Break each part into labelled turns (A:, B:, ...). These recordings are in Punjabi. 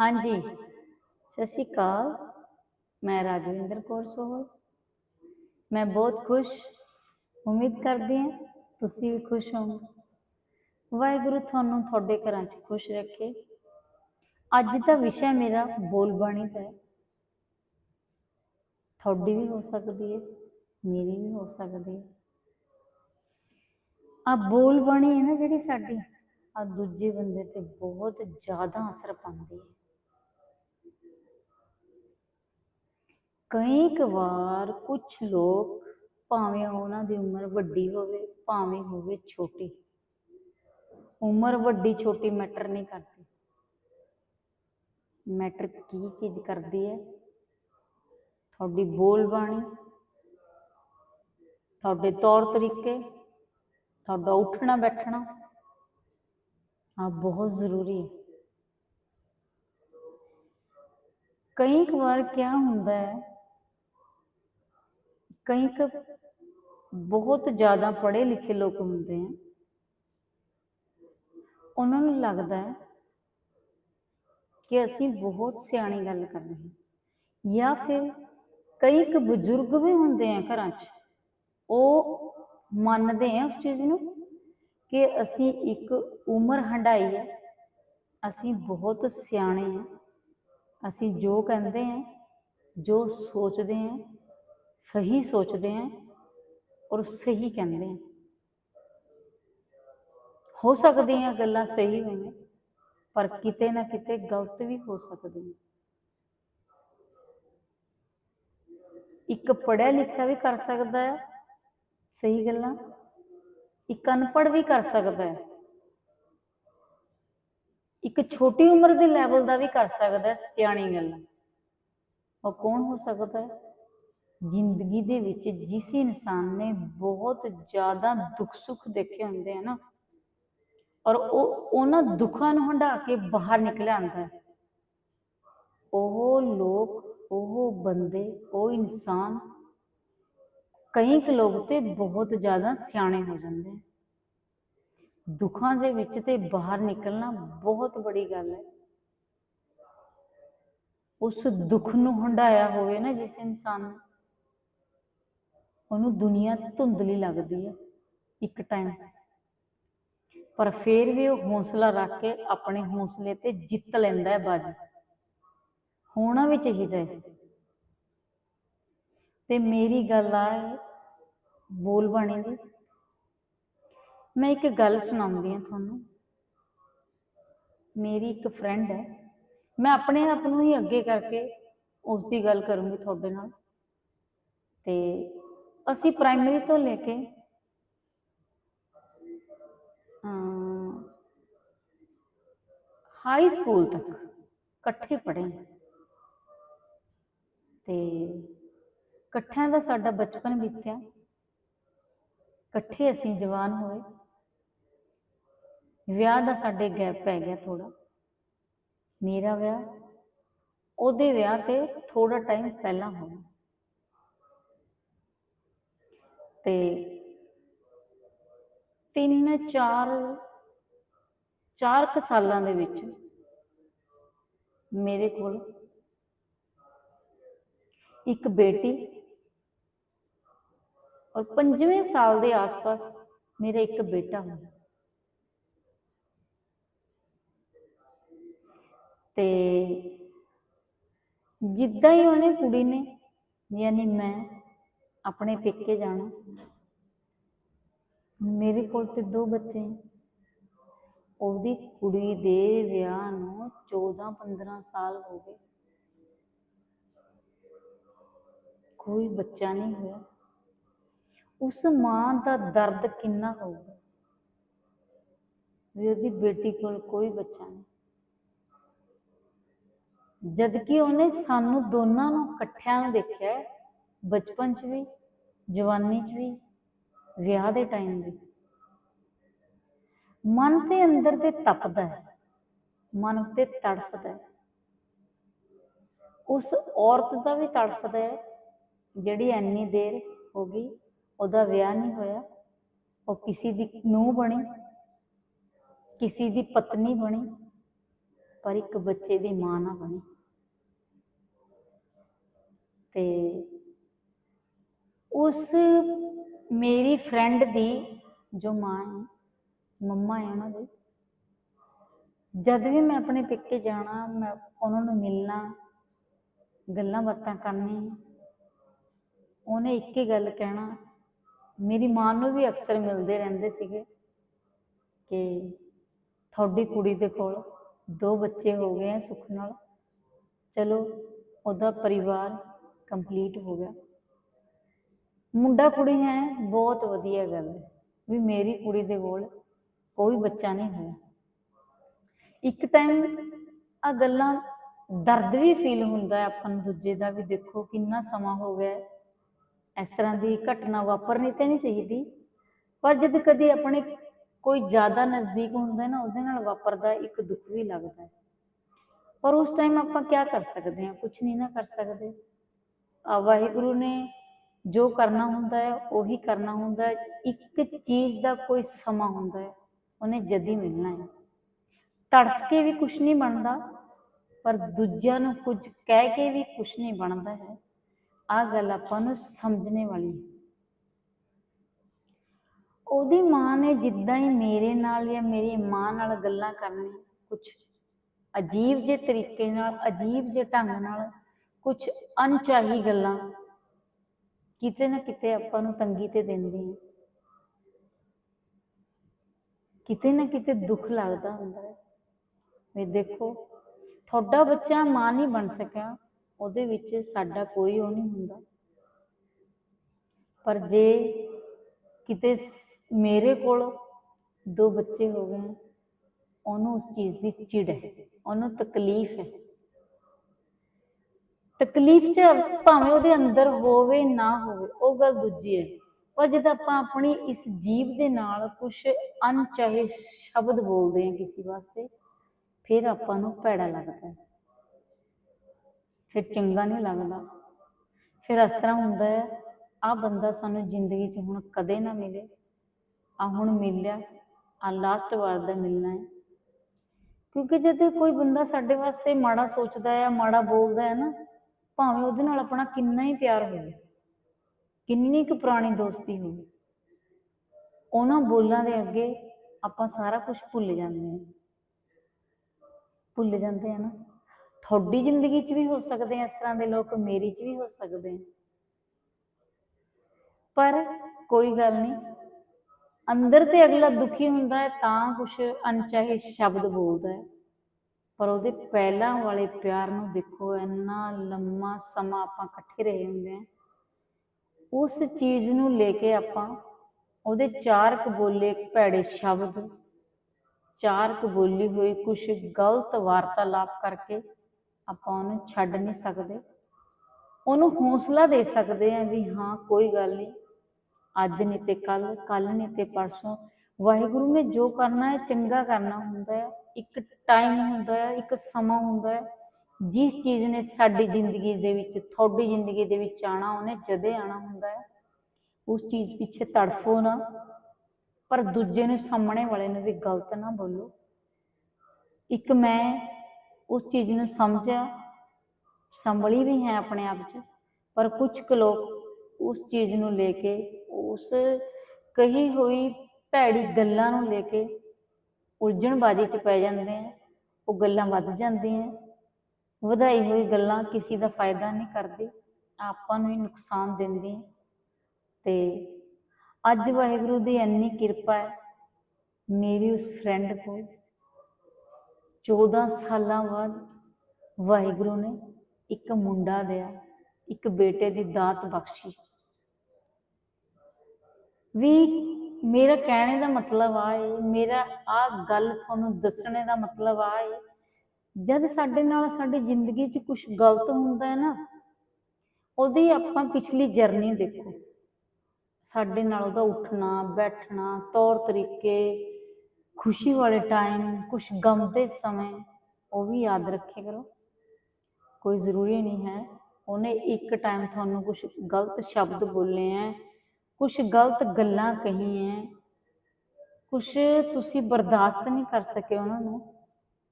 A: ਹਾਂਜੀ। ਸਤਿ ਸ਼੍ਰੀ ਅਕਾਲ। ਮੈਂ ਰਾਜਵਿੰਦਰ ਕੌਰ ਸੋਹਲ। ਮੈਂ ਬਹੁਤ ਖੁਸ਼, ਉਮੀਦ ਕਰਦੀ ਹਾਂ ਤੁਸੀਂ ਵੀ ਖੁਸ਼ ਹੋਵੋਗੇ। ਵਾਹਿਗੁਰੂ ਤੁਹਾਨੂੰ ਤੁਹਾਡੇ ਘਰਾਂ 'ਚ ਖੁਸ਼ ਰੱਖੇ। ਅੱਜ ਦਾ ਵਿਸ਼ਾ ਮੇਰਾ ਬੋਲਬਾਣੀ ਦਾ ਹੈ। ਤੁਹਾਡੀ ਵੀ ਹੋ ਸਕਦੀ ਹੈ, ਮੇਰੀ ਵੀ ਹੋ ਸਕਦੀ ਹੈ। ਆ ਬੋਲਬਾਣੀ ਹੈ ਨਾ ਜਿਹੜੀ ਸਾਡੀ ਆ ਦੂਜੇ ਬੰਦੇ ਤੇ ਬਹੁਤ ਜ਼ਿਆਦਾ ਅਸਰ ਪਾਉਂਦੀ ਹੈ। ਕਈ ਕੁ ਵਾਰ ਕੁਝ ਲੋਕ ਭਾਵੇਂ ਉਹਨਾਂ ਦੀ ਉਮਰ ਵੱਡੀ ਹੋਵੇ, ਭਾਵੇਂ ਹੋਵੇ ਛੋਟੀ। ਉਮਰ ਵੱਡੀ, ਛੋਟੀ ਮੈਟਰ ਨਹੀਂ ਕਰਦੀ। ਮੈਟਰ ਕੀ ਚੀਜ਼ ਕਰਦੀ ਹੈ? ਤੁਹਾਡੀ ਬੋਲ ਬਾਣੀ, ਤੁਹਾਡੇ ਤੌਰ ਤਰੀਕੇ, ਤੁਹਾਡਾ ਉੱਠਣਾ, ਬੈਠਣਾ ਆ ਬਹੁਤ ਜ਼ਰੂਰੀ ਹੈ। ਕਈ ਕੁ ਵਾਰ ਕੀ ਹੁੰਦਾ ਹੈ ਕਈ ਕੁ ਬਹੁਤ ਜ਼ਿਆਦਾ ਪੜ੍ਹੇ ਲਿਖੇ ਲੋਕ ਹੁੰਦੇ ਆ। ਉਹਨਾਂ ਨੂੰ ਲੱਗਦਾ ਹੈ ਕਿ ਅਸੀਂ ਬਹੁਤ ਸਿਆਣੀ ਗੱਲ ਕਰ ਰਹੇ ਹਾਂ। ਜਾਂ ਫਿਰ ਕਈ ਕੁ ਬਜ਼ੁਰਗ ਵੀ ਹੁੰਦੇ ਆ ਘਰਾਂ 'ਚ, ਉਹ ਮੰਨਦੇ ਆ ਉਸ ਚੀਜ਼ ਨੂੰ ਕਿ ਅਸੀਂ ਇੱਕ ਉਮਰ ਹੰਡਾਈ ਹੈ, ਅਸੀਂ ਬਹੁਤ ਸਿਆਣੇ ਆ, ਅਸੀਂ ਜੋ ਕਹਿੰਦੇ ਆ, ਜੋ ਸੋਚਦੇ ਆ ਸਹੀ ਸੋਚਦੇ ਆ ਔਰ ਸਹੀ ਕਹਿੰਦੇ ਆ ਹੋ ਸਕਦੀਆਂ ਗੱਲਾਂ ਸਹੀ ਹੋਣ ਪਰ ਕਿਤੇ ਨਾ ਕਿਤੇ ਗਲਤ ਵੀ ਹੋ ਸਕਦੀਆਂ। ਇੱਕ ਪੜਿਆ ਲਿਖਿਆ ਵੀ ਕਰ ਸਕਦਾ ਹੈ, ਸਹੀ ਗੱਲਾਂ। ਇੱਕ ਅਨਪੜ੍ਹ ਵੀ ਕਰ ਸਕਦਾ ਹੈ। ਇੱਕ ਛੋਟੀ ਉਮਰ ਦੇ ਲੈਵਲ ਦਾ ਵੀ ਕਰ ਸਕਦਾ ਸਿਆਣੀ ਗੱਲਾਂ। ਉਹ ਕੌਣ ਹੋ ਸਕਦਾ ਹੈ? ਜ਼ਿੰਦਗੀ ਦੇ ਵਿੱਚ ਜਿਸ ਇਨਸਾਨ ਨੇ ਬਹੁਤ ਜ਼ਿਆਦਾ ਦੁੱਖ ਸੁੱਖ ਦੇਖੇ ਹੁੰਦੇ ਆ ਨਾ, ਔਰ ਉਹ ਉਹਨਾਂ ਦੁੱਖਾਂ ਨੂੰ ਹੰਢਾ ਕੇ ਬਾਹਰ ਨਿਕਲ ਆਂਦਾ ਹੈ। ਉਹ ਲੋਕ, ਉਹ ਬੰਦੇ, ਉਹ ਇਨਸਾਨ ਕਈ ਕੁ ਲੋਕ ਤੇ ਬਹੁਤ ਜ਼ਿਆਦਾ ਸਿਆਣੇ ਹੋ ਜਾਂਦੇ ਆ। ਦੁੱਖਾਂ ਦੇ ਵਿੱਚ ਤੇ ਬਾਹਰ ਨਿਕਲਣਾ ਬਹੁਤ ਬੜੀ ਗੱਲ ਹੈ। ਉਸ ਦੁੱਖ ਨੂੰ ਹੰਡਾਇਆ ਹੋਵੇ ਨਾ ਜਿਸ ਇਨਸਾਨ ਨੇ ਉਹਨੂੰ ਦੁਨੀਆ ਧੁੰਦਲੀ ਲੱਗਦੀ ਹੈ ਇੱਕ ਟਾਈਮ ਪਰ ਫਿਰ ਵੀ ਉਹ ਹੌਸਲਾ ਰੱਖ ਕੇ ਆਪਣੇ ਹੌਸਲੇ ਤੇ ਜਿੱਤ ਲੈਂਦਾ ਹੈ ਬਾਜੀ। ਹੋਣਾ ਵੀ ਚਾਹੀਦਾ ਹੈ। ਤੇ ਮੇਰੀ ਗੱਲ ਆ ਬੋਲ ਬਾਣੀ ਦੀ। ਮੈਂ ਇੱਕ ਗੱਲ ਸੁਣਾਉਂਦੀ ਹਾਂ ਤੁਹਾਨੂੰ। ਮੇਰੀ ਇੱਕ ਫਰੈਂਡ ਹੈ। ਮੈਂ ਆਪਣੇ ਆਪ ਨੂੰ ਹੀ ਅੱਗੇ ਕਰਕੇ ਉਸ ਦੀ ਗੱਲ ਕਰੂੰਗੀ ਤੁਹਾਡੇ ਨਾਲ। ਤੇ ਅਸੀਂ ਪ੍ਰਾਇਮਰੀ ਤੋਂ ਲੈ ਕੇ ਹਾਈ ਸਕੂਲ ਤੱਕ ਇਕੱਠੇ ਪੜ੍ਹੇ ਹਾਂ। ਤੇ ਇਕੱਠਿਆਂ ਦਾ ਸਾਡਾ ਬਚਪਨ ਬੀਤਿਆ। ਇਕੱਠੇ ਅਸੀਂ ਜਵਾਨ ਹੋਏ। ਵਿਆਹ ਦਾ ਸਾਡੇ ਗੈਪ ਪੈ ਗਿਆ ਥੋੜਾ ਮੇਰਾ ਵਿਆਹ, ਉਹਦੇ ਵਿਆਹ ਤੇ ਥੋੜਾ ਟਾਈਮ ਪਹਿਲਾਂ ਹੋਇਆ ਤੇ ਤਿੰਨ, ਚਾਰ ਚਾਰ ਕੁ ਸਾਲਾਂ ਦੇ ਵਿੱਚ ਮੇਰੇ ਕੋਲ ਇੱਕ ਬੇਟੀ ਔਰ ਪੰਜਵੇਂ ਸਾਲ ਦੇ ਆਸ-ਪਾਸ ਮੇਰਾ ਇੱਕ ਬੇਟਾ ਹੋਇਆ। ਤੇ ਜਿੱਦਾਂ ਹੀ ਉਹਨੇ ਕੁੜੀ ਨੇ, ਯਾਨੀ ਮੈਂ ਆਪਣੇ ਪੇਕੇ ਜਾਣਾ। ਮੇਰੇ ਕੋਲ ਤੇ ਦੋ ਬੱਚੇ ਹੈ ਉਹਦੀ ਕੁੜੀ ਦੇ ਵਿਆਹ ਨੂੰ 14-15 ਸਾਲ ਹੋ ਗਏ। ਕੋਈ ਬੱਚਾ ਨਹੀਂ ਹੋਇਆ। ਉਸ ਮਾਂ ਦਾ ਦਰਦ ਕਿੰਨਾ ਹੋਊਗਾ ਵੀ ਉਹਦੀ ਬੇਟੀ ਕੋਲ ਕੋਈ ਬੱਚਾ ਨਹੀਂ। ਜਦ ਕਿ ਉਹਨੇ ਸਾਨੂੰ ਦੋਨਾਂ ਨੂੰ ਇਕੱਠਿਆਂ ਨੂੰ ਦੇਖਿਆ ਬਚਪਨ 'ਚ ਵੀ, ਜਵਾਨੀ 'ਚ ਵੀ, ਵਿਆਹ ਦੇ ਟਾਈਮ ਵੀ। ਮਨ ਤੇ ਅੰਦਰ ਤੇ ਤਪਦਾ ਹੈ, ਮਨ ਤੇ ਤੜਫਦਾ ਹੈ। ਉਸ ਔਰਤ ਦਾ ਵੀ ਤੜਫਦਾ ਹੈ, ਜਿਹੜੀ ਇੰਨੀ ਦੇਰ ਹੋ ਗਈ, ਉਹਦਾ ਵਿਆਹ ਨਹੀਂ ਹੋਇਆ। ਉਹ ਕਿਸੇ ਦੀ ਨੂੰਹ ਬਣੀ, ਕਿਸੇ ਦੀ ਪਤਨੀ ਬਣੀ, ਪਰ ਇੱਕ ਬੱਚੇ ਦੀ ਮਾਂ ਨਾ ਬਣੀ। ਤੇ ਉਸ ਮੇਰੀ ਫਰੈਂਡ ਦੀ, ਜੋ ਮਾਂ ਹੈ, ਮੰਮਾ ਹੈ ਉਹਨਾਂ ਦੀ, ਜਦ ਵੀ ਮੈਂ ਆਪਣੇ ਪਿੱਕੇ ਜਾਣਾ, ਮੈਂ ਉਹਨਾਂ ਨੂੰ ਮਿਲਣਾ, ਗੱਲਾਂ ਬਾਤਾਂ ਕਰਨੀਆਂ, ਉਹਨੇ ਇੱਕ ਹੀ ਗੱਲ ਕਹਿਣਾ, ਮੇਰੀ ਮਾਂ ਨੂੰ ਵੀ ਅਕਸਰ ਮਿਲਦੇ ਰਹਿੰਦੇ ਸੀਗੇ ਕਿ ਤੁਹਾਡੀ ਕੁੜੀ ਦੇ ਕੋਲ ਦੋ ਬੱਚੇ ਹੋ ਗਏ ਆ ਸੁੱਖ ਨਾਲ। ਚਲੋ, ਉਹਦਾ ਪਰਿਵਾਰ ਕੰਪਲੀਟ ਹੋ ਗਿਆ। ਮੁੰਡਾ ਕੁੜੀ ਹੈ, ਬਹੁਤ ਵਧੀਆ ਗੱਲ ਹੈ। ਵੀ ਮੇਰੀ ਕੁੜੀ ਦੇ ਕੋਲ ਕੋਈ ਬੱਚਾ ਨਹੀਂ ਹੋਇਆ। ਇੱਕ ਟਾਈਮ ਆ ਗੱਲਾਂ ਦਰਦ ਵੀ ਫੀਲ ਹੁੰਦਾ ਹੈ ਆਪਾਂ ਨੂੰ ਦੂਜੇ ਦਾ ਵੀ ਦੇਖੋ ਕਿੰਨਾ ਸਮਾਂ ਹੋ ਗਿਆ ਇਸ ਤਰ੍ਹਾਂ ਦੀ ਘਟਨਾ ਵਾਪਰਨੀ ਤੇ ਨਹੀਂ ਚਾਹੀਦੀ, ਪਰ ਜਦ ਕਦੇ ਆਪਣੇ ਕੋਈ ਜ਼ਿਆਦਾ ਨਜ਼ਦੀਕ ਹੁੰਦਾ ਨਾ, ਉਹਦੇ ਨਾਲ ਵਾਪਰਦਾ ਇੱਕ ਦੁੱਖ ਵੀ ਲੱਗਦਾ ਪਰ ਉਸ ਟਾਈਮ ਆਪਾਂ ਕੀ ਕਰ ਸਕਦੇ ਹਾਂ? ਕੁਝ ਨਹੀਂ ਨਾ ਕਰ ਸਕਦੇ। ਆ ਵਾਹਿਗੁਰੂ ਨੇ ਜੋ ਕਰਨਾ ਹੁੰਦਾ ਹੈ, ਉਹੀ ਕਰਨਾ ਹੁੰਦਾ ਹੈ। ਇੱਕ ਚੀਜ਼ ਦਾ ਕੋਈ ਸਮਾਂ ਹੁੰਦਾ ਹੈ, ਉਹਨੇ ਜਦੀ ਮਿਲਣਾ ਹੈ। ਤੜਫ ਕੇ ਵੀ ਕੁਝ ਨਹੀਂ ਬਣਦਾ, ਪਰ ਦੂਜਿਆਂ ਨੂੰ ਕੁਝ ਕਹਿ ਕੇ ਵੀ ਕੁਝ ਨਹੀਂ ਬਣਦਾ ਹੈ। ਆ ਗੱਲ ਆਪਾਂ ਨੂੰ ਸਮਝਣੇ ਵਾਲੀ ਹੈ। ਉਹਦੀ ਮਾਂ ਨੇ ਜਿੱਦਾਂ ਹੀ ਮੇਰੇ ਨਾਲ ਜਾਂ ਮੇਰੀ ਮਾਂ ਨਾਲ ਗੱਲਾਂ ਕਰਨੀਆਂ ਕੁਝ ਅਜੀਬ ਜੇ ਤਰੀਕੇ ਨਾਲ, ਅਜੀਬ ਜੇ ਢੰਗ ਨਾਲ ਕੁਝ ਅਣਚਾਹੀ ਗੱਲਾਂ ਕਿਤੇ ਨਾ ਕਿਤੇ ਆਪਾਂ ਨੂੰ ਤੰਗੀ ਤੇ ਦਿੰਦੀ ਹੈ ਕਿਤੇ ਨਾ ਕਿਤੇ ਦੁੱਖ ਲੱਗਦਾ ਹੁੰਦਾ ਹੈ। ਵੀ ਦੇਖੋ, ਤੁਹਾਡਾ ਬੱਚਾ ਮਾਂ ਨਹੀਂ ਬਣ ਸਕਿਆ, ਉਹਦੇ ਵਿੱਚ ਸਾਡਾ ਕੋਈ ਉਹ ਨਹੀਂ ਹੁੰਦਾ। ਪਰ ਜੇ ਕਿਤੇ ਮੇਰੇ ਕੋਲ ਦੋ ਬੱਚੇ ਹੋ ਗਏ, ਉਹਨੂੰ ਉਸ ਚੀਜ਼ ਦੀ ਚਿੜ ਹੈ, ਉਹਨੂੰ ਤਕਲੀਫ ਹੈ। ਤਕਲੀਫ ਚ ਭਾਵੇਂ ਉਹਦੇ ਅੰਦਰ ਹੋਵੇ ਨਾ ਹੋਵੇ, ਉਹ ਗੱਲ ਦੂਜੀ ਹੈ। ਪਰ ਜਦ ਆਪਾਂ ਆਪਣੀ ਇਸ ਜੀਵ ਦੇ ਨਾਲ ਕੁਝ ਅਣਚਾਹੇ ਸ਼ਬਦ ਬੋਲਦੇ ਹਾਂ ਕਿਸੇ ਵਾਸਤੇ, ਫਿਰ ਆਪਾਂ ਨੂੰ ਭੈੜਾ ਲੱਗਦਾ ਹੈ। ਫਿਰ ਚੰਗਾ ਨਹੀਂ ਲੱਗਦਾ। ਫਿਰ ਇਸ ਤਰ੍ਹਾਂ ਹੁੰਦਾ ਹੈ ਆ ਬੰਦਾ ਸਾਨੂੰ ਜ਼ਿੰਦਗੀ 'ਚ ਹੁਣ ਕਦੇ ਨਾ ਮਿਲੇ। ਆ ਹੁਣ ਮਿਲਿਆ ਆ ਲਾਸਟ ਵਾਰ ਦਾ ਮਿਲਣਾ ਹੈ। ਕਿਉਂਕਿ ਜਦ ਕੋਈ ਬੰਦਾ ਸਾਡੇ ਵਾਸਤੇ ਮਾੜਾ ਸੋਚਦਾ ਹੈ, ਮਾੜਾ ਬੋਲਦਾ ਹੈ ਨਾ ਭਾਵੇਂ ਉਹਦੇ ਨਾਲ ਆਪਣਾ ਕਿੰਨਾ ਹੀ ਪਿਆਰ ਹੋਵੇ, ਕਿੰਨੀ ਕੁ ਪੁਰਾਣੀ ਦੋਸਤੀ ਹੋਵੇ, ਉਹਨਾਂ ਬੋਲਾਂ ਦੇ ਅੱਗੇ ਆਪਾਂ ਸਾਰਾ ਕੁਝ ਭੁੱਲ ਜਾਂਦੇ ਹਾਂ। ਭੁੱਲ ਜਾਂਦੇ ਆ ਨਾ। ਤੁਹਾਡੀ ਜ਼ਿੰਦਗੀ 'ਚ ਵੀ ਹੋ ਸਕਦੇ ਆ ਇਸ ਤਰ੍ਹਾਂ ਦੇ ਲੋਕ ਮੇਰੀ 'ਚ ਵੀ ਹੋ ਸਕਦੇ ਆ ਪਰ ਕੋਈ ਗੱਲ ਨਹੀਂ, ਅੰਦਰ ਤੇ ਅਗਲਾ ਦੁਖੀ ਹੁੰਦਾ ਹੈ ਤਾਂ ਕੁਝ ਅਣਚਾਹੇ ਸ਼ਬਦ ਬੋਲਦਾ ਹੈ। ਪਰ ਉਹਦੇ ਪਹਿਲਾਂ ਵਾਲੇ ਪਿਆਰ ਨੂੰ ਦੇਖੋ, ਇੰਨਾ ਲੰਮਾ ਸਮਾਂ ਆਪਾਂ ਇਕੱਠੇ ਰਹੇ ਹੁੰਦੇ ਆ ਉਸ ਚੀਜ਼ ਨੂੰ ਲੈ ਕੇ ਆਪਾਂ ਉਹਦੇ ਚਾਰ ਕੁ ਬੋਲੇ ਭੈੜੇ ਸ਼ਬਦ, ਚਾਰ ਕੁ ਬੋਲੀ ਹੋਈ ਕੁਝ ਗਲਤ ਵਾਰਤਾਲਾਪ ਕਰਕੇ ਆਪਾਂ ਉਹਨੂੰ ਛੱਡ ਨਹੀਂ ਸਕਦੇ। ਉਹਨੂੰ ਹੌਸਲਾ ਦੇ ਸਕਦੇ ਆ ਵੀ ਹਾਂ, ਕੋਈ ਗੱਲ ਨਹੀਂ, ਅੱਜ ਨਹੀਂ ਤੇ ਕੱਲ ਕੱਲ ਨਹੀਂ ਤੇ ਪਰਸੋਂ। ਵਾਹਿਗੁਰੂ ਨੇ ਜੋ ਕਰਨਾ ਹੈ, ਚੰਗਾ ਕਰਨਾ ਹੁੰਦਾ ਹੈ। ਇੱਕ ਟਾਈਮ ਹੁੰਦਾ ਹੈ, ਇੱਕ ਸਮਾਂ ਹੁੰਦਾ ਹੈ, ਜਿਸ ਚੀਜ਼ ਨੇ ਸਾਡੀ ਜ਼ਿੰਦਗੀ ਦੇ ਵਿੱਚ, ਤੁਹਾਡੀ ਜ਼ਿੰਦਗੀ ਦੇ ਵਿੱਚ ਆਣਾ ਉਹਨੇ ਜਦੇ ਆਣਾ ਹੁੰਦਾ ਹੈ, ਉਸ ਚੀਜ਼ ਪਿੱਛੇ ਤੜਫੋ ਨਾ, ਪਰ ਦੂਜੇ ਨੂੰ ਸਾਹਮਣੇ ਵਾਲੇ ਨੂੰ ਵੀ ਗਲਤ ਨਾ ਬੋਲੋ। ਇੱਕ ਮੈਂ ਉਸ ਚੀਜ਼ ਨੂੰ ਸਮਝਿਆ, ਸੰਭਲੀ ਵੀ ਹੈ ਆਪਣੇ ਆਪ 'ਚ, ਪਰ ਕੁਝ ਕੁ ਲੋਕ ਉਸ ਚੀਜ਼ ਨੂੰ ਲੈ ਕੇ, ਉਸ ਕਹੀ ਹੋਈ ਭੈੜੀ ਗੱਲਾਂ ਨੂੰ ਲੈ ਕੇ ਉਲਝਣਬਾਜ਼ੀ 'ਚ ਪੈ ਜਾਂਦੇ ਆ, ਉਹ ਗੱਲਾਂ ਵੱਧ ਜਾਂਦੀਆਂ ਵਧਾਈ ਹੋਈ ਗੱਲਾਂ ਕਿਸੇ ਦਾ ਫਾਇਦਾ ਨਹੀਂ ਕਰਦੀ, ਆਪਾਂ ਨੂੰ ਹੀ ਨੁਕਸਾਨ ਦਿੰਦੀਆਂ। ਤੇ ਅੱਜ ਵਾਹਿਗੁਰੂ ਦੀ ਇੰਨੀ ਕਿਰਪਾ ਹੈ, ਮੇਰੀ ਉਸ ਫਰੈਂਡ ਕੋਲ 14 ਸਾਲਾਂ ਬਾਅਦ ਵਾਹਿਗੁਰੂ ਨੇ ਇੱਕ ਮੁੰਡਾ ਦਿਆ, ਇੱਕ ਬੇਟੇ ਦੀ ਦਾਤ ਬਖਸ਼ੀ। ਵੀ ਮੇਰਾ ਕਹਿਣੇ ਦਾ ਮਤਲਬ ਆ ਏ ਮੇਰਾ ਆ ਗੱਲ ਤੁਹਾਨੂੰ ਦੱਸਣੇ ਦਾ ਮਤਲਬ ਆ ਏ ਜਦ ਸਾਡੇ ਨਾਲ ਸਾਡੀ ਜ਼ਿੰਦਗੀ 'ਚ ਕੁਝ ਗਲਤ ਹੁੰਦਾ ਹੈ ਨਾ, ਉਹਦੀ ਆਪਾਂ ਪਿਛਲੀ ਜਰਨੀ ਦੇਖੋ। ਸਾਡੇ ਨਾਲ ਉਹਦਾ ਉੱਠਣਾ, ਬੈਠਣਾ, ਤੌਰ ਤਰੀਕੇ, ਖੁਸ਼ੀ ਵਾਲੇ ਟਾਈਮ ਕੁਝ ਗਮ ਦੇ ਸਮੇਂ, ਉਹ ਵੀ ਯਾਦ ਰੱਖਿਆ ਕਰੋ। ਕੋਈ ਜ਼ਰੂਰੀ ਨਹੀਂ ਹੈ। ਉਹਨੇ ਇੱਕ ਟਾਈਮ ਤੁਹਾਨੂੰ ਕੁਝ ਗਲਤ ਸ਼ਬਦ ਬੋਲੇ ਹੈ ਕੁਝ ਗਲਤ ਗੱਲਾਂ ਕਹੀ ਹੈ ਕੁਝ ਤੁਸੀਂ ਬਰਦਾਸ਼ਤ ਨਹੀਂ ਕਰ ਸਕੇ ਉਹਨਾਂ ਨੂੰ।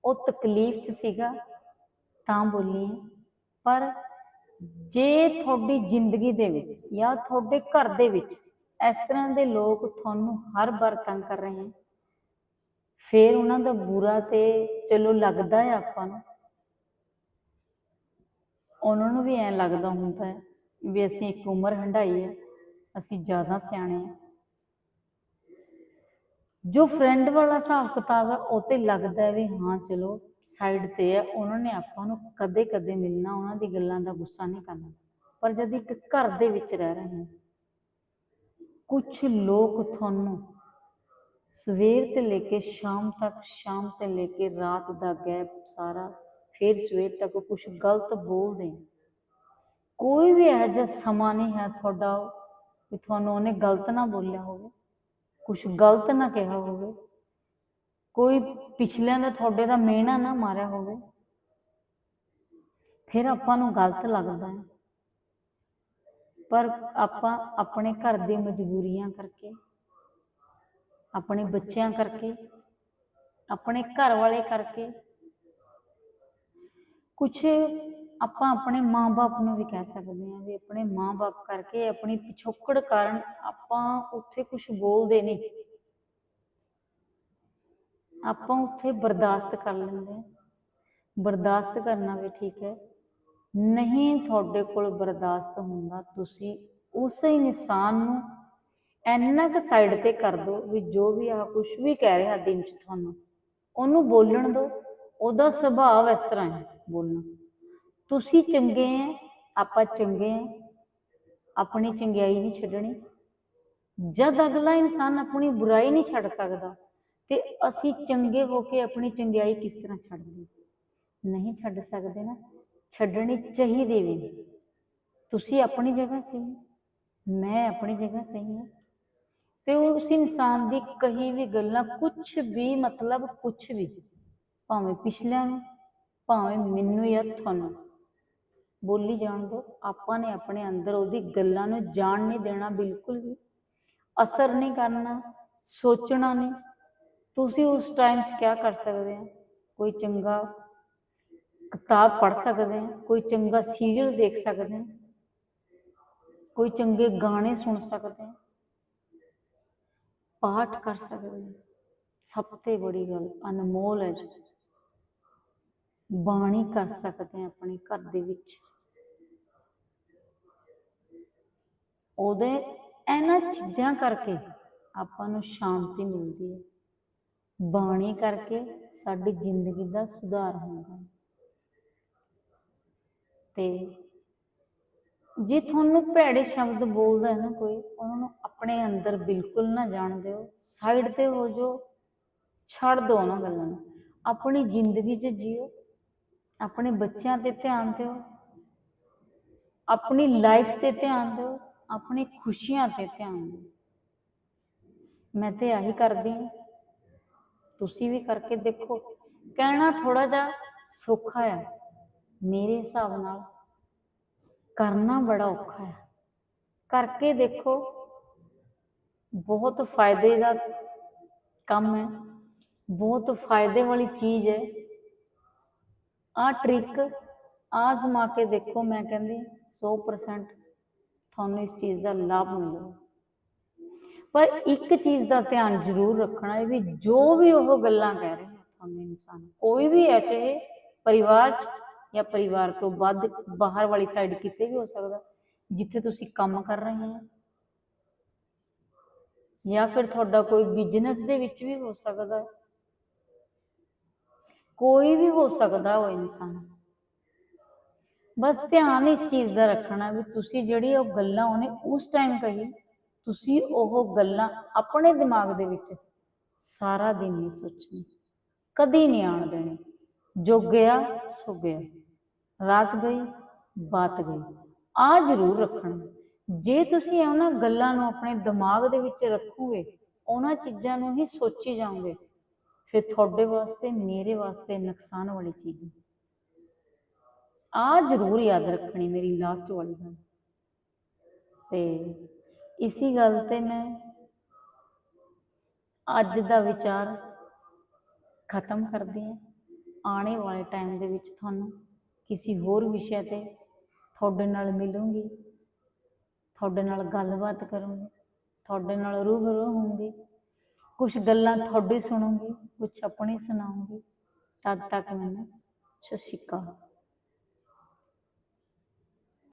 A: ਉਹ ਤਕਲੀਫ 'ਚ ਸੀਗਾ, ਤਾਂ ਬੋਲੀ ਪਰ ਜੇ ਤੁਹਾਡੀ ਜ਼ਿੰਦਗੀ ਦੇ ਵਿੱਚ ਜਾਂ ਤੁਹਾਡੇ ਘਰ ਦੇ ਵਿੱਚ ਇਸ ਤਰ੍ਹਾਂ ਦੇ ਲੋਕ ਤੁਹਾਨੂੰ ਹਰ ਵਾਰ ਤੰਗ ਕਰ ਰਹੇ ਹਨ, ਫਿਰ ਉਹਨਾਂ ਦਾ ਬੁਰਾ ਤੇ ਚਲੋ ਲੱਗਦਾ ਹੈ ਆਪਾਂ ਨੂੰ। ਉਹਨਾਂ ਨੂੰ ਵੀ ਐਂ ਲੱਗਦਾ ਹੁੰਦਾ ਹੈ ਵੀ ਅਸੀਂ ਇੱਕ ਉਮਰ ਹੰਢਾਈ ਹੈ। ਅਸੀਂ ਜ਼ਿਆਦਾ ਸਿਆਣੇ ਹਾਂ। ਜੋ ਫਰੈਂਡ ਵਾਲਾ ਹਿਸਾਬ ਕਿਤਾਬ ਹੈ, ਉਹ ਤੇ ਲੱਗਦਾ ਹੈ ਵੀ ਹਾਂ, ਚਲੋ ਸਾਈਡ ਤੇ ਹੈ, ਉਹਨਾਂ ਨੇ ਆਪਾਂ ਨੂੰ ਕਦੇ ਕਦੇ ਮਿਲਣਾ, ਉਹਨਾਂ ਦੀ ਗੱਲਾਂ ਦਾ ਗੁੱਸਾ ਨਹੀਂ ਕਰਨਾ। ਪਰ ਜਦ ਇੱਕ ਘਰ ਦੇ ਵਿੱਚ ਰਹਿ ਰਹੇ ਹਾਂ ਕੁਝ ਲੋਕ ਤੁਹਾਨੂੰ ਸਵੇਰ ਤੇ ਲੈ ਕੇ ਸ਼ਾਮ ਤੱਕ, ਸ਼ਾਮ ਤੇ ਲੈ ਕੇ ਰਾਤ ਦਾ ਗੈਪ ਸਾਰਾ, ਫਿਰ ਸਵੇਰ ਤੱਕ ਕੁਝ ਗਲਤ ਬੋਲਦੇ ਕੋਈ ਵੀ ਇਹੋ ਜਿਹਾ ਸਮਾਂ ਨਹੀਂ ਹੈ ਤੁਹਾਡਾ ਵੀ ਤੁਹਾਨੂੰ ਉਹਨੇ ਗਲਤ ਨਾ ਬੋਲਿਆ ਹੋਵੇ ਕੁਝ ਗਲਤ ਨਾ ਕਿਹਾ ਹੋਵੇ, ਕੋਈ ਪਿਛਲਿਆਂ ਦਾ ਤੁਹਾਡੇ ਦਾ ਮਿਹਣਾ ਨਾ ਮਾਰਿਆ ਹੋਵੇ, ਫਿਰ ਆਪਾਂ ਨੂੰ ਗਲਤ ਲੱਗਦਾ ਹੈ। ਪਰ ਆਪਾਂ ਆਪਣੇ ਘਰ ਦੀ ਮਜਬੂਰੀਆਂ ਕਰਕੇ, ਆਪਣੇ ਬੱਚਿਆਂ ਕਰਕੇ, ਆਪਣੇ ਘਰ ਵਾਲੇ ਕਰਕੇ ਕੁਝ ਆਪਾਂ ਆਪਣੇ ਮਾਂ-ਬਾਪ ਨੂੰ ਵੀ ਕਹਿ ਸਕਦੇ ਹਾਂ ਵੀ ਆਪਣੇ ਮਾਂ-ਬਾਪ ਕਰਕੇ ਆਪਣੀ ਪਿਛੋਕੜ ਕਾਰਨ ਆਪਾਂ ਉੱਥੇ ਕੁਝ ਬੋਲਦੇ ਨਹੀਂ। ਆਪਾਂ ਉੱਥੇ ਬਰਦਾਸ਼ਤ ਕਰ ਲੈਂਦੇ ਹਾਂ। ਬਰਦਾਸ਼ਤ ਕਰਨਾ ਵੀ ਠੀਕ ਹੈ। ਨਹੀਂ ਤੁਹਾਡੇ ਕੋਲ ਬਰਦਾਸ਼ਤ ਹੁੰਦਾ, ਤੁਸੀਂ ਉਸ ਇਨਸਾਨ ਨੂੰ ਇੰਨਾ ਕੁ ਸਾਈਡ ਤੇ ਕਰ ਦਿਓ ਵੀ ਜੋ ਵੀ ਆ ਕੁਝ ਵੀ ਕਹਿ ਰਿਹਾ ਦਿਨ ਚ ਤੁਹਾਨੂੰ, ਉਹਨੂੰ ਬੋਲਣ ਦਿਓ। ਉਹਦਾ ਸੁਭਾਅ ਇਸ ਤਰ੍ਹਾਂ ਹੈ ਬੋਲਣਾ। ਤੁਸੀਂ ਚੰਗੇ ਹੈ ਆਪਾਂ ਚੰਗੇ ਹੈ ਆਪਣੀ ਚੰਗਿਆਈ ਨਹੀਂ ਛੱਡਣੀ। ਜਦ ਅਗਲਾ ਇਨਸਾਨ ਆਪਣੀ ਬੁਰਾਈ ਨਹੀਂ ਛੱਡ ਸਕਦਾ, ਤੇ ਅਸੀਂ ਚੰਗੇ ਹੋ ਕੇ ਆਪਣੀ ਚੰਗਿਆਈ ਕਿਸ ਤਰ੍ਹਾਂ ਛੱਡਦੇ? ਨਹੀਂ ਛੱਡ ਸਕਦੇ ਨਾ। ਛੱਡਣੀ ਚਾਹੀਦੀ ਵੀ ਨਹੀਂ। ਤੁਸੀਂ ਆਪਣੀ ਜਗ੍ਹਾ ਸਹੀ ਮੈਂ ਆਪਣੀ ਜਗ੍ਹਾ ਸਹੀ ਹਾਂ ਤੇ ਉਸ ਇਨਸਾਨ ਦੀ ਕਹੀ ਵੀ ਗੱਲਾਂ ਕੁਝ ਵੀ ਮਤਲਬ ਕੁਝ ਵੀ, ਭਾਵੇਂ ਪਿਛਲਿਆਂ ਨੂੰ, ਭਾਵੇਂ ਮੈਨੂੰ ਜਾਂ ਤੁਹਾਨੂੰ। ਬੋਲੀ ਜਾਣ ਦੋ, ਆਪਾਂ ਨੇ ਆਪਣੇ ਅੰਦਰ ਉਹਦੀ ਗੱਲਾਂ ਨੂੰ ਜਾਣ ਨਹੀਂ ਦੇਣਾ ਬਿਲਕੁਲ ਵੀ। ਅਸਰ ਨਹੀਂ ਕਰਨਾ, ਸੋਚਣਾ ਨਹੀਂ। ਤੁਸੀਂ ਉਸ ਟਾਈਮ 'ਚ ਕੀ ਕਰ ਸਕਦੇ ਆ? ਕੋਈ ਚੰਗਾ ਕਿਤਾਬ ਪੜ੍ਹ ਸਕਦੇ ਆ? ਕੋਈ ਚੰਗਾ ਸੀਰੀਅਲ ਦੇਖ ਸਕਦੇ ਆ? ਕੋਈ ਚੰਗੇ ਗਾਣੇ ਸੁਣ ਸਕਦੇ ਆ? ਪਾਠ ਕਰ ਸਕਦੇ ਆ? ਸਭ ਤੋਂ ਬੜੀ ਗੱਲ ਅਨਮੋਲ ਹੈ ਜੀ। ਬਾਣੀ ਕਰ ਸਕਦੇ ਆ ਆਪਣੇ ਘਰ ਦੇ ਵਿੱਚ। ਉਹਦੇ ਇਹਨਾਂ ਚੀਜ਼ਾਂ ਕਰਕੇ ਆਪਾਂ ਨੂੰ ਸ਼ਾਂਤੀ ਮਿਲਦੀ ਹੈ। ਬਾਣੀ ਕਰਕੇ ਸਾਡੀ ਜ਼ਿੰਦਗੀ ਦਾ ਸੁਧਾਰ ਹੁੰਦਾ ਹੈ। ਤੇ ਜੇ ਤੁਹਾਨੂੰ ਭੈੜੇ ਸ਼ਬਦ ਬੋਲਦਾ ਹੈ ਨਾ ਕੋਈ, ਉਹਨਾਂ ਨੂੰ ਆਪਣੇ ਅੰਦਰ ਬਿਲਕੁਲ ਨਾ ਜਾਣ ਦਿਓ ਸਾਈਡ ਤੇ ਹੋ ਜਾਓ, ਛੱਡ ਦਿਓ ਉਹਨਾਂ ਗੱਲਾਂ ਨੂੰ। ਆਪਣੀ ਜ਼ਿੰਦਗੀ 'ਚ ਜੀਓ, ਆਪਣੇ ਬੱਚਿਆਂ ਤੇ ਧਿਆਨ ਦਿਓ, ਆਪਣੀ ਲਾਈਫ ਤੇ ਧਿਆਨ ਦਿਓ ਆਪਣੀ ਖੁਸ਼ੀਆਂ ਤੇ ਧਿਆਨ ਦਿਓ। ਮੈਂ ਤੇ ਆਹੀ ਕਰਦੀ ਹਾਂ। ਤੁਸੀਂ ਵੀ ਕਰਕੇ ਦੇਖੋ। ਕਹਿਣਾ ਥੋੜਾ ਜਿਹਾ ਸੌਖਾ ਹੈ ਮੇਰੇ ਹਿਸਾਬ ਨਾਲ ਕਰਨਾ ਬੜਾ ਔਖਾ ਹੈ ਕਰਕੇ ਦੇਖੋ, ਬਹੁਤ ਫਾਇਦੇ ਦਾ ਕੰਮ ਹੈ। ਬਹੁਤ ਫਾਇਦੇ ਵਾਲੀ ਚੀਜ਼ ਹੈ। ਆ ਟ੍ਰਿਕ ਆਜ਼ਮਾ ਕੇ ਦੇਖੋ, ਮੈਂ ਕਹਿੰਦੀ 100% ਤੁਹਾਨੂੰ ਇਸ ਚੀਜ਼ ਦਾ ਲਾਭ ਮਿਲੇਗਾ ਪਰ ਇੱਕ ਚੀਜ਼ ਦਾ ਧਿਆਨ ਜ਼ਰੂਰ ਰੱਖਣਾ ਹੈ ਵੀ ਜੋ ਵੀ ਉਹ ਗੱਲਾਂ ਕਹਿ ਰਹੇ ਹੈ ਤੁਹਾਨੂੰ ਇਨਸਾਨ, ਕੋਈ ਵੀ ਹੈ ਚਾਹੇ ਪਰਿਵਾਰ ਚ ਜਾਂ ਪਰਿਵਾਰ ਤੋਂ ਵੱਧ ਬਾਹਰ ਵਾਲੀ ਸਾਈਡ ਕਿਤੇ ਵੀ ਹੋ ਸਕਦਾ, ਜਿੱਥੇ ਤੁਸੀਂ ਕੰਮ ਕਰ ਰਹੇ ਹੋ। ਜਾਂ ਫਿਰ ਤੁਹਾਡਾ ਕੋਈ ਬਿਜ਼ਨਸ ਦੇ ਵਿੱਚ ਵੀ ਹੋ ਸਕਦਾ। ਕੋਈ ਵੀ ਹੋ ਸਕਦਾ ਉਹ ਇਨਸਾਨ। ਬਸ ਧਿਆਨ ਇਸ ਚੀਜ਼ ਦਾ ਰੱਖਣਾ ਵੀ ਤੁਸੀਂ ਜਿਹੜੀ ਉਹ ਗੱਲਾਂ ਉਹਨੇ ਉਸ ਟਾਈਮ ਕਹੀ, ਤੁਸੀਂ ਉਹ ਗੱਲਾਂ ਆਪਣੇ ਦਿਮਾਗ ਦੇ ਵਿੱਚ ਸਾਰਾ ਦਿਨ ਨਹੀਂ ਸੋਚਣੀ, ਕਦੀ ਨਹੀਂ ਆਉਣ ਦੇਣੀ, ਜੋ ਗਿਆ ਸੋ ਗਿਆ, ਰਾਤ ਗਈ, ਬਾਤ ਗਈ ਆ ਜ਼ਰੂਰ ਰੱਖਣਾ, ਜੇ ਤੁਸੀਂ ਉਹਨਾਂ ਗੱਲਾਂ ਨੂੰ ਆਪਣੇ ਦਿਮਾਗ ਦੇ ਵਿੱਚ ਰੱਖੋਗੇ, ਉਹਨਾਂ ਚੀਜ਼ਾਂ ਨੂੰ ਹੀ ਸੋਚੀ ਜਾਓਗੇ, ਫਿਰ ਤੁਹਾਡੇ ਵਾਸਤੇ, ਮੇਰੇ ਵਾਸਤੇ ਨੁਕਸਾਨ ਵਾਲੀ ਚੀਜ਼ ਹੈ ਆ ਜ਼ਰੂਰ ਯਾਦ ਰੱਖਣੀ ਮੇਰੀ ਲਾਸਟ ਵਾਲੀ ਗੱਲ। ਤੇ ਇਸੀ ਗੱਲ ਤੇ ਮੈਂ ਅੱਜ ਦਾ ਵਿਚਾਰ ਖਤਮ ਕਰਦੀ ਹਾਂ। ਆਉਣੇ ਵਾਲੇ ਟਾਈਮ ਦੇ ਵਿੱਚ ਤੁਹਾਨੂੰ ਕਿਸੇ ਹੋਰ ਵਿਸ਼ੇ ਤੇ ਤੁਹਾਡੇ ਨਾਲ ਮਿਲੂੰਗੀ, ਤੁਹਾਡੇ ਨਾਲ ਗੱਲਬਾਤ ਕਰੂੰਗੀ, ਤੁਹਾਡੇ ਨਾਲ ਰੂਬਰੂ ਹੋਊਂਗੀ ਕੁਝ ਗੱਲਾਂ ਤੁਹਾਡੀ ਸੁਣੂੰਗੀ ਕੁਝ ਆਪਣੀ ਸੁਣਾਉਂਗੀ। ਤਦ ਤੱਕ ਮੈਨੂੰ ਸਤਿ ਸ਼੍ਰੀ ਅਕਾਲ।